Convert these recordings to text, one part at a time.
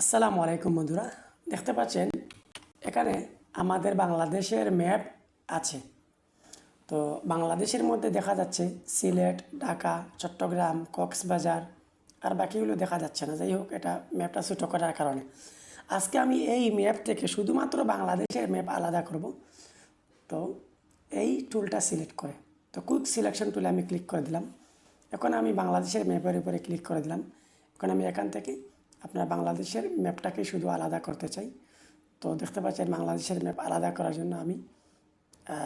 আসসালামু আলাইকুম বন্ধুরা, দেখতে পাচ্ছেন এখানে আমাদের বাংলাদেশের ম্যাপ আছে। তো বাংলাদেশের মধ্যে দেখা যাচ্ছে সিলেট, ঢাকা, চট্টগ্রাম, কক্সবাজার আর বাকিগুলো দেখা যাচ্ছে না। যাই হোক, এটা ম্যাপটা ছোটো করার কারণে। আজকে আমি এই ম্যাপ থেকে শুধুমাত্র বাংলাদেশের ম্যাপ আলাদা করব। তো এই টুলটা সিলেক্ট করে, তো কুইক সিলেকশন টুলে আমি ক্লিক করে দিলাম। এখন আমি বাংলাদেশের ম্যাপের উপরে ক্লিক করে দিলাম। এখন আমি এখান থেকে আপনার বাংলাদেশের ম্যাপটাকে শুধু আলাদা করতে চাই। তো দেখতে পাচ্ছেন বাংলাদেশের ম্যাপ আলাদা করার জন্য আমি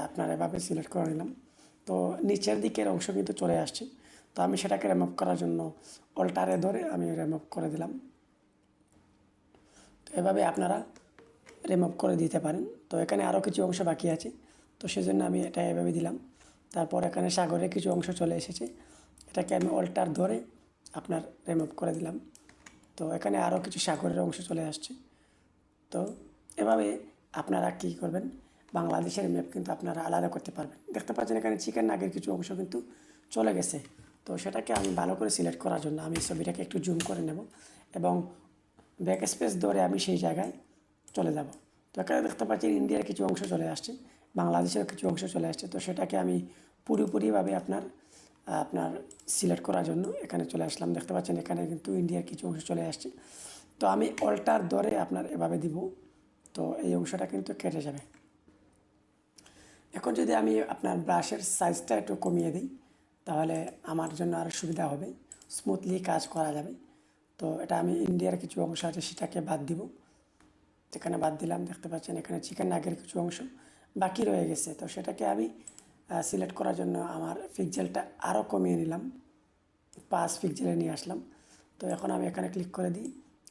আপনার এভাবে সিলেক্ট করে নিলাম। তো নিচের দিকের অংশ কিন্তু চলে আসছে। তো আমি সেটাকে রিমুভ করার জন্য অল্টারে ধরে আমি রিমুভ করে দিলাম। তো এভাবে আপনারা রিমুভ করে দিতে পারেন। তো এখানে আরও কিছু অংশ বাকি আছে। তো সেজন্য আমি এটা এভাবে দিলাম। তারপর এখানে সাগরের কিছু অংশ চলে এসেছে। এটাকে আমি অল্টার ধরে আপনার রিমুভ করে দিলাম। তো এখানে আরও কিছু সাগরের অংশ চলে আসছে। তো এভাবে আপনারা কী করবেন? বাংলাদেশের ম্যাপ কিন্তু আপনারা আলাদা করতে পারবেন। দেখতে পাচ্ছেন এখানে চিকেন নাগের কিছু অংশ কিন্তু চলে গেছে। তো সেটাকে আমি ভালো করে সিলেক্ট করার জন্য আমি ছবিটাকে একটু জুম করে নেব এবং ব্যাক স্পেস ধরে আমি সেই জায়গায় চলে যাব। তো এখানে দেখতে পাচ্ছি ইন্ডিয়ার কিছু অংশ চলে আসছে বাংলাদেশের কিছু অংশ চলে আসছে। তো সেটাকে আমি পুরোপুরিভাবে আপনার আপনার সিলেক্ট করার জন্য এখানে চলে আসলাম। দেখতে পাচ্ছেন এখানে কিন্তু ইন্ডিয়ার কিছু অংশ চলে আসছে। তো আমি অল্টার দরে আপনার এভাবে দিব। তো এই অংশটা কিন্তু কেটে যাবে। এখন যদি আমি আপনার ব্রাশের সাইজটা একটু কমিয়ে দিই, তাহলে আমার জন্য আরও সুবিধা হবে। স্মুথলি কাজ করা যাবে। তো এটা আমি ইন্ডিয়ার কিছু অংশ আছে, সেটাকে বাদ দিব। এখানে বাদ দিলাম, দেখতে পাচ্ছেন এখানে চিকেন নাগের কিছু অংশ বাকি রয়ে গেছে। তো সেটাকে আমি সিলেক্ট করার জন্য আমার পিকজেলটা আরও কমিয়ে নিলাম। পাঁচ পিকজেলে নিয়ে আসলাম। তো এখন আমি এখানে ক্লিক করে দিই,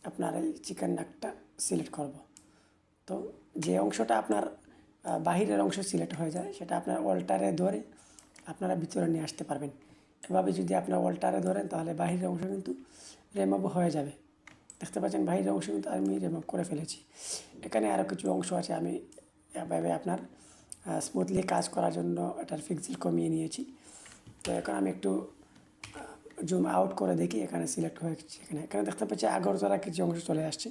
আপনার এই চিকেন নাকটা সিলেক্ট করব। তো যে অংশটা আপনার বাহিরের অংশ সিলেক্ট হয়ে যায়, সেটা আপনার অল্টারে ধরে আপনারা ভিতরে নিয়ে আসতে পারবেন। এভাবে যদি আপনার অল্টারে ধরেন, তাহলে বাহিরের অংশ কিন্তু রেমুভ হয়ে যাবে। দেখতে পাচ্ছেন, বাহিরের অংশ কিন্তু আমি রিমুভ করে ফেলেছি। এখানে আরও কিছু অংশ আছে, আমি এভাবে আপনার স্মুথলি কাজ করার জন্য এটার ফিক্সিল কমিয়ে নিয়েছি। তো এখন আমি একটু জুম আউট করে দেখি, এখানে সিলেক্ট হয়ে গেছে এখানে এখানে দেখতে পাচ্ছি আগরতলা কিছু অংশ চলে আসছে।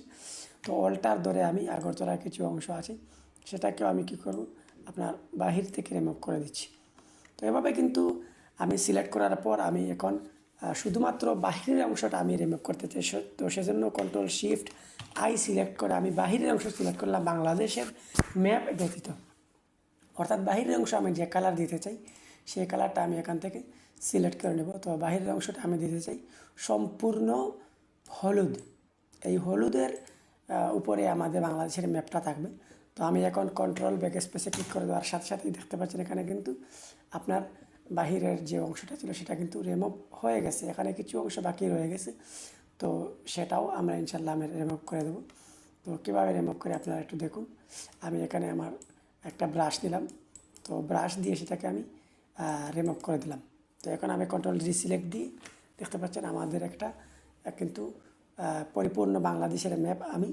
তো অল্টার ধরে আমি আগরতলার কিছু অংশ আছে, সেটাকেও আমি কী করব, আপনার বাহির থেকে রিমুভ করে দিচ্ছি। তো এভাবে কিন্তু আমি সিলেক্ট করার পর আমি এখন শুধুমাত্র বাহিরের অংশটা আমি রিমুভ করতে চাই। তো সেজন্য কন্ট্রোল শিফট আই সিলেক্ট করে আমি বাহিরের অংশ সিলেক্ট করলাম বাংলাদেশের ম্যাপ ব্যতীত। অর্থাৎ বাহিরের অংশ আমি যে কালার দিতে চাই, সেই কালারটা আমি এখান থেকে সিলেক্ট করে নেব। তো বাহিরের অংশটা আমি দিতে চাই সম্পূর্ণ হলুদ। এই হলুদের উপরে আমাদের বাংলাদেশের ম্যাপটা থাকবে। তো আমি এখন কন্ট্রোল ব্যাক স্পেসে ক্লিক করে দেওয়ার সাথে সাথেই দেখতে পাচ্ছেন এখানে কিন্তু আপনার বাহিরের যে অংশটা ছিল সেটা কিন্তু রিমুভ হয়ে গেছে। এখানে কিছু অংশ বাকি রয়ে গেছে। তো সেটাও আমরা ইনশাল্লাহ আমি রিমুভ করে দেবো। তো কীভাবে রিমুভ করে আপনারা একটু দেখুন। আমি এখানে আমার একটা ব্রাশ নিলাম তো ব্রাশ দিয়ে সেটাকে আমি রিমুভ করে দিলাম। তো এখন আমি কন্ট্রোল রিসিলেক্ট দিয়ে দেখতে পাচ্ছেন আমাদের একটা কিন্তু পরিপূর্ণ বাংলাদেশের ম্যাপ আমি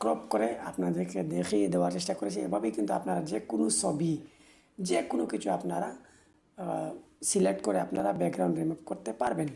ক্রপ করে আপনাদেরকে দেখিয়ে দেওয়ার চেষ্টা করেছি। এভাবেই কিন্তু আপনারা যে কোনো ছবি, যে কোনো কিছু আপনারা সিলেক্ট করে আপনারা ব্যাকগ্রাউন্ড রিমুভ করতে পারবেন।